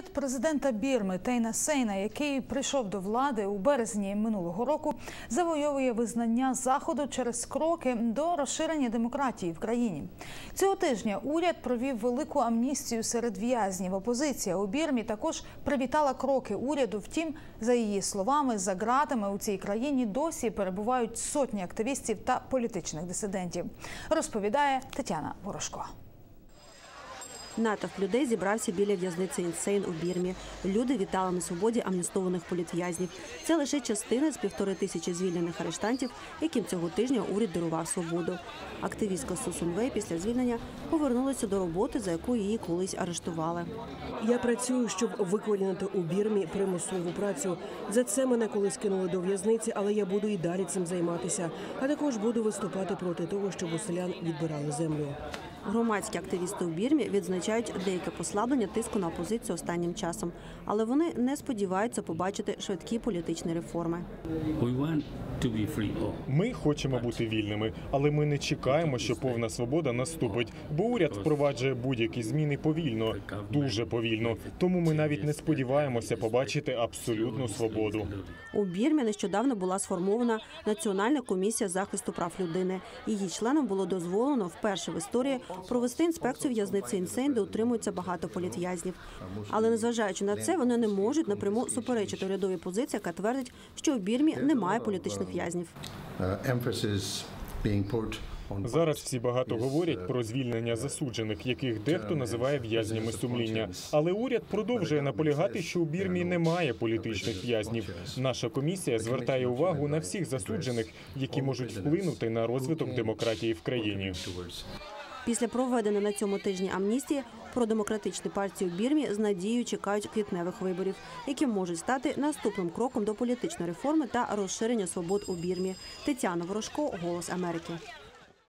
Уряд президента Бірми Тейна Сейна, який прийшов до влади у березні минулого року, завойовує визнання заходу через кроки до розширення демократії в країні. Цього тижня уряд провів велику амністію серед в'язнів. Опозиція у Бірмі також привітала кроки уряду. Втім, за її словами, за ґратами у цій країні досі перебувають сотні активістів та політичних дисидентів. Розповідає Тетяна Ворожко. Натовп людей зібрався біля в'язниці Інсейн у Бірмі. Люди вітали на свободі амністованих політв'язнів. Це лише частина з півтори тисячі звільнених арештантів, яким цього тижня уряд дарував свободу. Активістка Сусун Вей після звільнення повернулася до роботи, за яку її колись арештували. Я працюю, щоб викорінити у Бірмі примусову працю. За це мене колись кинули до в'язниці, але я буду і далі цим займатися. А також буду виступати проти того, щоб у селян відбирали землю. Громадські активісти у Бірмі відзначають деяке послаблення тиску на опозицію останнім часом, але вони не сподіваються побачити швидкі політичні реформи. Ми хочемо бути вільними, але ми не чекаємо, що повна свобода наступить, бо уряд впроваджує будь-які зміни повільно, дуже повільно. Тому ми навіть не сподіваємося побачити абсолютну свободу. У Бірмі нещодавно була сформована Національна комісія захисту прав людини. Її членам було дозволено вперше в історії провести інспекцію в'язниці Інсейн, де утримується багато політв'язнів. Але незважаючи на це, вони не можуть напряму суперечити урядовій позиції, яка твердить, що у Бірмі немає політичних в'язнів. uh, Зараз всі багато говорять про звільнення засуджених, яких дехто називає в'язнями сумління. Але уряд продовжує наполягати, що у Бірмі немає політичних в'язнів. Наша комісія звертає увагу на всіх засуджених, які можуть вплинути на розвиток демократії в країні. Після проведення на цьому тижні амністії продемократичні партії у Бірмі з надією чекають квітневих виборів, які можуть стати наступним кроком до політичної реформи та розширення свобод у Бірмі. Тетяна Ворожко, Голос Америки.